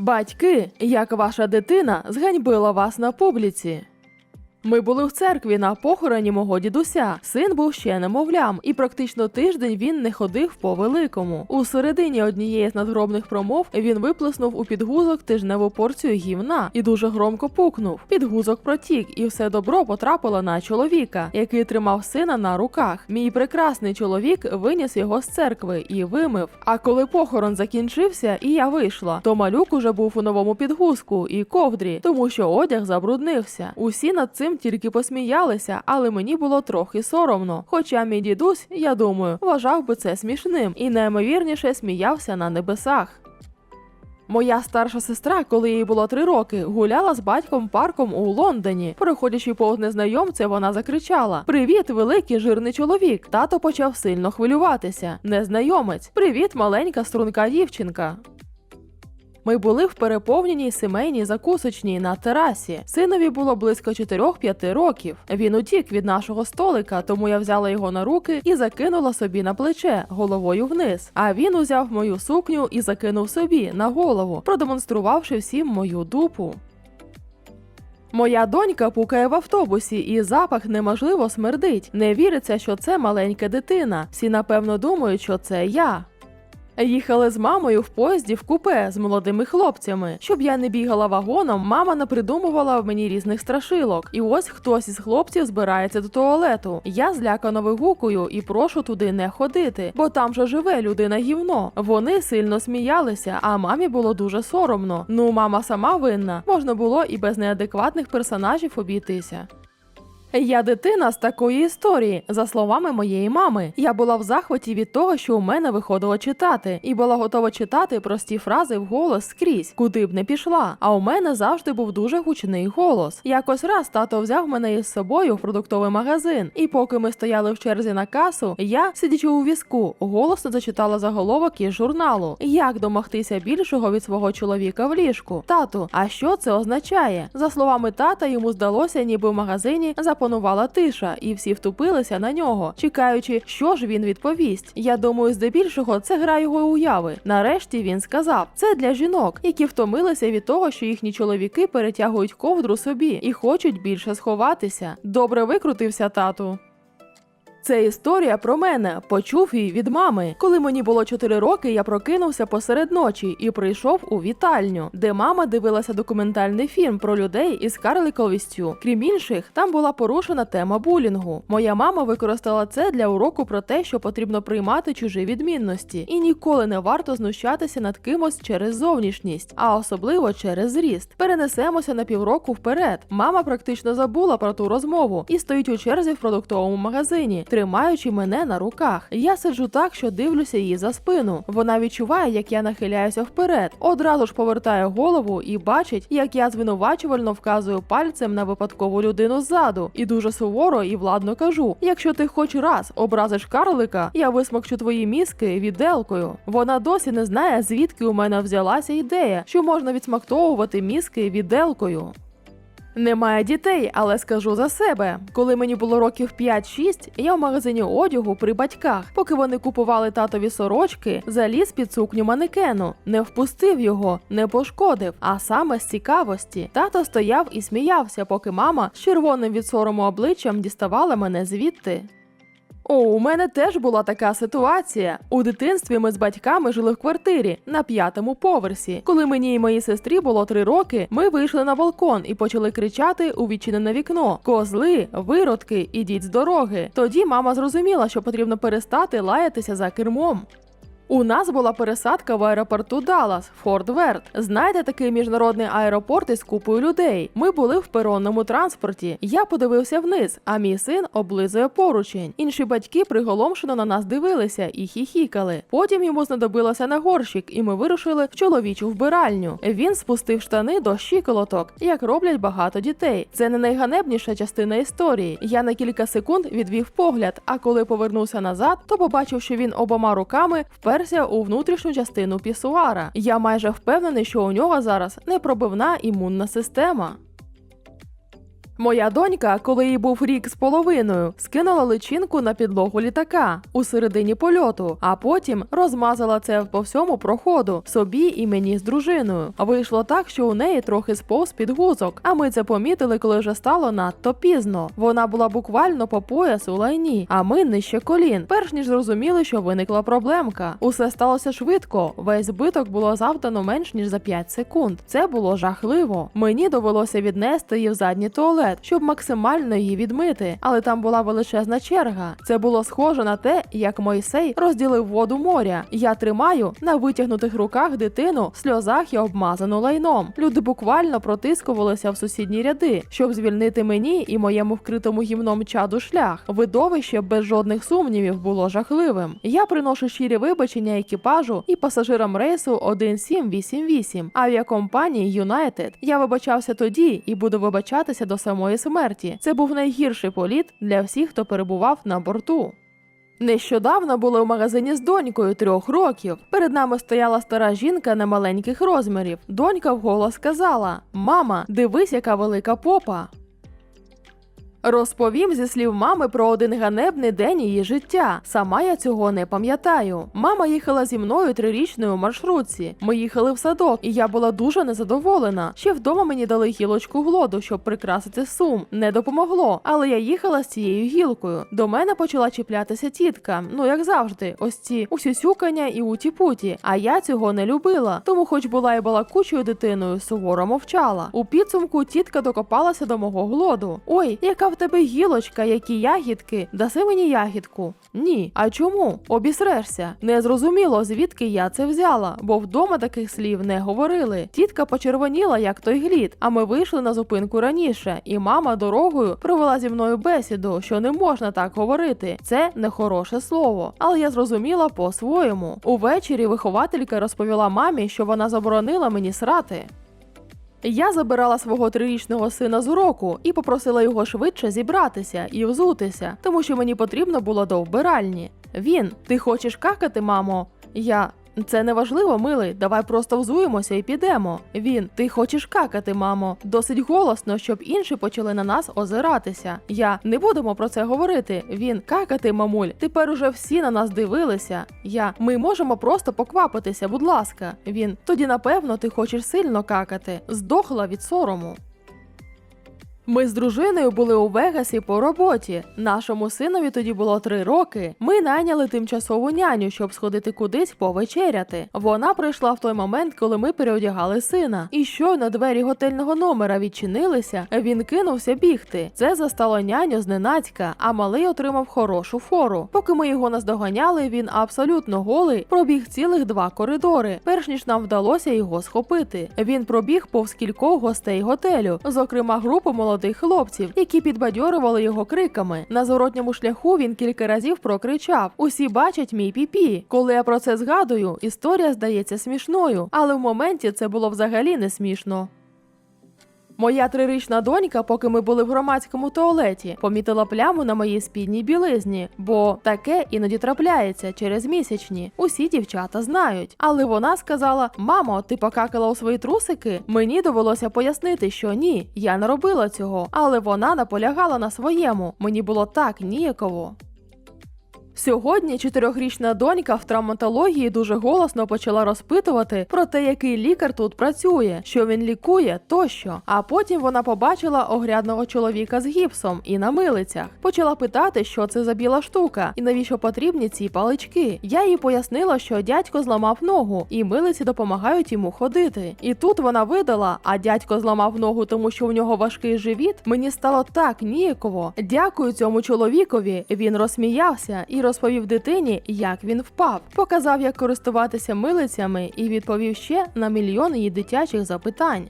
Батьки, як ваша дитина зганьбила вас на публіці. Ми були в церкві на похороні мого дідуся. Син був ще немовлям, і практично тиждень він не ходив по великому. У середині однієї з надгробних промов він виплеснув у підгузок тижневу порцію гівна і дуже громко пукнув. Підгузок протік, і все добро потрапило на чоловіка, який тримав сина на руках. Мій прекрасний чоловік виніс його з церкви і вимив. А коли похорон закінчився, і я вийшла, то малюк уже був у новому підгузку і ковдрі, тому що одяг забруднився. Усі над цим тільки посміялися, але мені було трохи соромно. Хоча мій дідусь, я думаю, вважав би це смішним і наймовірніше сміявся на небесах. Моя старша сестра, коли їй було три роки, гуляла з батьком парком у Лондоні. Проходячи повз незнайомця, вона закричала: Привіт, великий жирний чоловік! Тато почав сильно хвилюватися. Незнайомець, привіт, маленька струнка дівчинка. Ми були в переповненій сімейній закусочній на терасі. Синові було близько 4-5 років. Він утік від нашого столика, тому я взяла його на руки і закинула собі на плече головою вниз. А він узяв мою сукню і закинув собі на голову, продемонструвавши всім мою дупу. Моя донька пукає в автобусі, і запах неможливо смердить. Не віриться, що це маленька дитина. Всі напевно думають, що це я. Їхали з мамою в поїзді в купе з молодими хлопцями. Щоб я не бігала вагоном, мама напридумувала в мені різних страшилок. І ось хтось із хлопців збирається до туалету. Я злякано вигукую і прошу туди не ходити, бо там же живе людина гівно. Вони сильно сміялися, а мамі було дуже соромно. Ну, мама сама винна. Можна було і без неадекватних персонажів обійтися. Я дитина з такої історії, за словами моєї мами. Я була в захваті від того, що у мене виходило читати, і була готова читати прості фрази вголос скрізь, куди б не пішла. А у мене завжди був дуже гучний голос. Якось раз тато взяв мене із собою в продуктовий магазин, і поки ми стояли в черзі на касу, я, сидячи у візку, голосно зачитала заголовок із журналу: Як домогтися більшого від свого чоловіка в ліжку. Тату, а що це означає? За словами тата, йому здалося, ніби в магазині запанувала тиша, і всі втупилися на нього, чекаючи, що ж він відповість. Я думаю, здебільшого це гра його уяви. Нарешті він сказав: це для жінок, які втомилися від того, що їхні чоловіки перетягують ковдру собі і хочуть більше сховатися. Добре викрутився тату. Це історія про мене. Почув її від мами. Коли мені було 4 роки, я прокинувся посеред ночі і прийшов у вітальню, де мама дивилася документальний фільм про людей із карликовістю. Крім інших, там була порушена тема булінгу. Моя мама використала це для уроку про те, що потрібно приймати чужі відмінності, і ніколи не варто знущатися над кимось через зовнішність, а особливо через зріст. Перенесемося на півроку вперед. Мама практично забула про ту розмову і стоїть у черзі в продуктовому магазині тримаючи мене на руках. Я сиджу так, що дивлюся її за спину. Вона відчуває, як я нахиляюся вперед. Одразу ж повертає голову і бачить, як я звинувачувально вказую пальцем на випадкову людину ззаду. І дуже суворо і владно кажу: якщо ти хоч раз образиш карлика, я висмокчу твої мізки віделкою. Вона досі не знає, звідки у мене взялася ідея, що можна відсмактовувати мізки віделкою. Немає дітей, але скажу за себе. Коли мені було років 5-6, я в магазині одягу при батьках, поки вони купували татові сорочки, заліз під сукню манекену, не впустив його, не пошкодив, а саме з цікавості. Тато стояв і сміявся, поки мама з червоним від сорому обличчям діставала мене звідти. О, у мене теж була така ситуація. У дитинстві ми з батьками жили в квартирі на п'ятому поверсі. Коли мені і моїй сестрі було три роки, ми вийшли на балкон і почали кричати у відчинене вікно: Козли, виродки, ідіть з дороги. Тоді мама зрозуміла, що потрібно перестати лаятися за кермом. У нас була пересадка в аеропорту Даллас, Форт Верт. Знаєте, такий міжнародний аеропорт із купою людей. Ми були в перонному транспорті. Я подивився вниз, а мій син облизує поручень. Інші батьки приголомшено на нас дивилися і хіхікали. Потім йому знадобилося на горщик, і ми вирушили в чоловічу вбиральню. Він спустив штани до щиколоток, як роблять багато дітей. Це не найганебніша частина історії. Я на кілька секунд відвів погляд, а коли повернувся назад, то побачив, що він обома руками впер вперся у внутрішню частину пісуара. Я майже впевнений, що у нього зараз непробивна імунна система. Моя донька, коли їй був рік з половиною, скинула личинку на підлогу літака у середині польоту, а потім розмазала це по всьому проходу собі і мені з дружиною. Вийшло так, що у неї трохи сповз підгузок, а ми це помітили, коли вже стало надто пізно. Вона була буквально по пояс у лайні, а ми нижче колін. Перш ніж зрозуміли, що виникла проблемка. Усе сталося швидко. Весь збиток було завдано менш ніж за 5 секунд. Це було жахливо. Мені довелося віднести її в задній туалет, щоб максимально її відмити, але там була величезна черга. Це було схоже на те, як Мойсей розділив воду моря. Я тримаю на витягнутих руках дитину в сльозах і обмазану лайном. Люди буквально протискувалися в сусідні ряди, щоб звільнити мені і моєму вкритому гімном чаду шлях. Видовище без жодних сумнівів було жахливим. Я приношу щирі вибачення екіпажу і пасажирам рейсу 1788 авіакомпанії United. Я вибачався тоді і буду вибачатися до самої смерті. Це був найгірший політ для всіх, хто перебував на борту. Нещодавно були в магазині з донькою трьох років. Перед нами стояла стара жінка немаленьких розмірів. Донька вголос сказала: Мама, дивись, яка велика попа. Розповім зі слів мами про один ганебний день її життя. Сама я цього не пам'ятаю. Мама їхала зі мною трирічною маршрутці. Ми їхали в садок, і я була дуже незадоволена. Ще вдома мені дали гілочку глоду, щоб прикрасити сум. Не допомогло, але я їхала з цією гілкою. До мене почала чіплятися тітка. Ну як завжди, ось ці усюсюкання і уті-путі. А я цього не любила. Тому, хоч була і балакучою дитиною, суворо мовчала. У підсумку тітка докопалася до мого глоду. Ой, яка в тебе гілочка, які ягідки? Даси мені ягідку? Ні. А чому? Обісрешся. Не зрозуміло, звідки я це взяла, бо вдома таких слів не говорили. Тітка почервоніла, як той глід, а ми вийшли на зупинку раніше, і мама дорогою провела зі мною бесіду, що не можна так говорити. Це не хороше слово. Але я зрозуміла по-своєму. Увечері вихователька розповіла мамі, що вона заборонила мені срати. Я забирала свого трирічного сина з уроку і попросила його швидше зібратися і взутися, тому що мені потрібно було до вбиральні. Він, ти хочеш какати, мамо? Я. Це не важливо, милий. Давай просто взуємося і підемо. Він, ти хочеш какати, мамо. Досить голосно, щоб інші почали на нас озиратися. Я не будемо про це говорити. Він какати, мамуль. Тепер уже всі на нас дивилися. Я ми можемо просто поквапитися, будь ласка. Він тоді, напевно, ти хочеш сильно какати. Здохла від сорому. Ми з дружиною були у Вегасі по роботі. Нашому синові тоді було три роки. Ми найняли тимчасову няню, щоб сходити кудись повечеряти. Вона прийшла в той момент, коли ми переодягали сина. І щойно двері готельного номера відчинилися, він кинувся бігти. Це застало няню зненацька, а малий отримав хорошу фору. Поки ми його наздоганяли, він абсолютно голий пробіг цілих два коридори, перш ніж нам вдалося його схопити. Він пробіг повз кількох гостей готелю, зокрема групу молодих хлопців, які підбадьорували його криками. На зворотньому шляху він кілька разів прокричав: Усі бачать мій піпі. Коли я про це згадую, історія здається смішною, але в моменті це було взагалі не смішно. Моя трирічна донька, поки ми були в громадському туалеті, помітила пляму на моїй спідній білизні, бо таке іноді трапляється через місячні. Усі дівчата знають. Але вона сказала: Мамо, ти покакала у свої трусики? Мені довелося пояснити, що ні, я не робила цього. Але вона наполягала на своєму. Мені було так ніяково. Сьогодні чотирьохрічна донька в травматології дуже голосно почала розпитувати про те, який лікар тут працює, що він лікує тощо. А потім вона побачила оглядного чоловіка з гіпсом і на милицях. Почала питати, що це за біла штука і навіщо потрібні ці палички. Я їй пояснила, що дядько зламав ногу, і милиці допомагають йому ходити. І тут вона видала, а дядько зламав ногу, тому що у нього важкий живіт. Мені стало так ніяково. Дякую цьому чоловікові. Він розсміявся і розповів дитині, як він впав, показав, як користуватися милицями, і відповів ще на мільйон її дитячих запитань.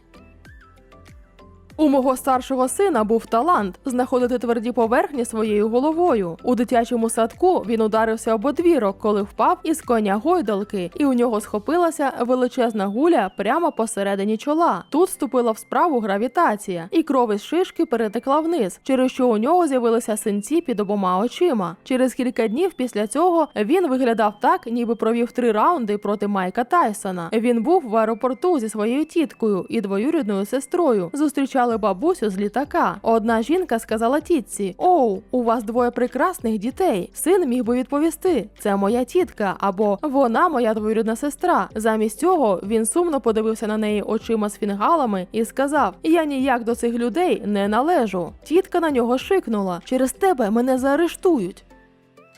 У мого старшого сина був талант знаходити тверді поверхні своєю головою. У дитячому садку він ударився об одвірок, коли впав із коня гойдалки, і у нього схопилася величезна гуля прямо посередині чола. Тут вступила в справу гравітація, і кров із шишки перетекла вниз, через що у нього з'явилися синці під обома очима. Через кілька днів після цього він виглядав так, ніби провів три раунди проти Майка Тайсона. Він був в аеропорту зі своєю тіткою і двоюрідною сестрою. Зустрічали вітали бабусю з літака. Одна жінка сказала тітці: Оу, у вас двоє прекрасних дітей. Син міг би відповісти: це моя тітка або вона моя двоюрідна сестра. Замість цього він сумно подивився на неї очима з фінгалами і сказав: Я ніяк до цих людей не належу. Тітка на нього шикнула: через тебе мене заарештують.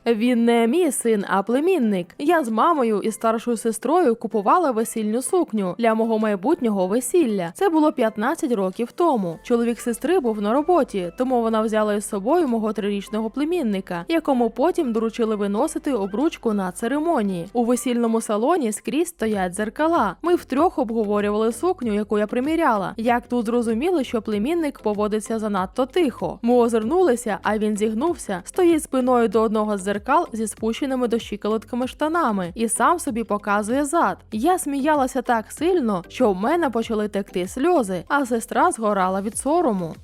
Він не мій син, а племінник. Я з мамою і старшою сестрою купувала весільну сукню для мого майбутнього весілля. Це було 15 років тому. Чоловік сестри був на роботі, тому вона взяла із собою мого трирічного племінника, якому потім доручили виносити обручку на церемонії. У весільному салоні скрізь стоять дзеркала. Ми втрьох обговорювали сукню, яку я приміряла. Як тут зрозуміли, що племінник поводиться занадто тихо. Ми озирнулися, а він зігнувся, стоїть спиною до одного з зі спущеними до щиколотками штанами і сам собі показує зад. Я сміялася так сильно, що в мене почали текти сльози, а сестра згорала від сорому.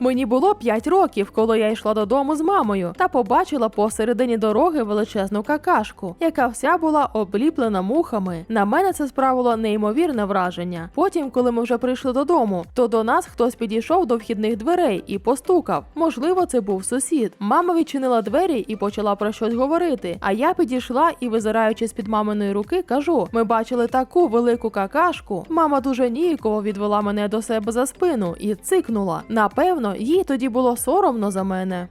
Мені було 5 років, коли я йшла додому з мамою та побачила посередині дороги величезну какашку, яка вся була обліплена мухами. На мене це справило неймовірне враження. Потім, коли ми вже прийшли додому, то до нас хтось підійшов до вхідних дверей і постукав. Можливо, це був сусід. Мама відчинила двері і почала про щось говорити. А я підійшла і, визираючи з під маминої руки, кажу: ми бачили таку велику какашку. Мама дуже ніяково відвела мене до себе за спину і цикнула. Напевно, їй тоді було соромно за мене.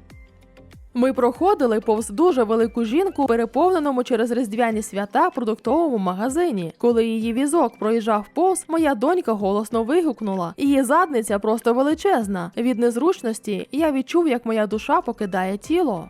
Ми проходили повз дуже велику жінку, переповненому через різдвяні свята продуктовому магазині. Коли її візок проїжджав повз, моя донька голосно вигукнула. Її задниця просто величезна. Від незручності я відчув, як моя душа покидає тіло.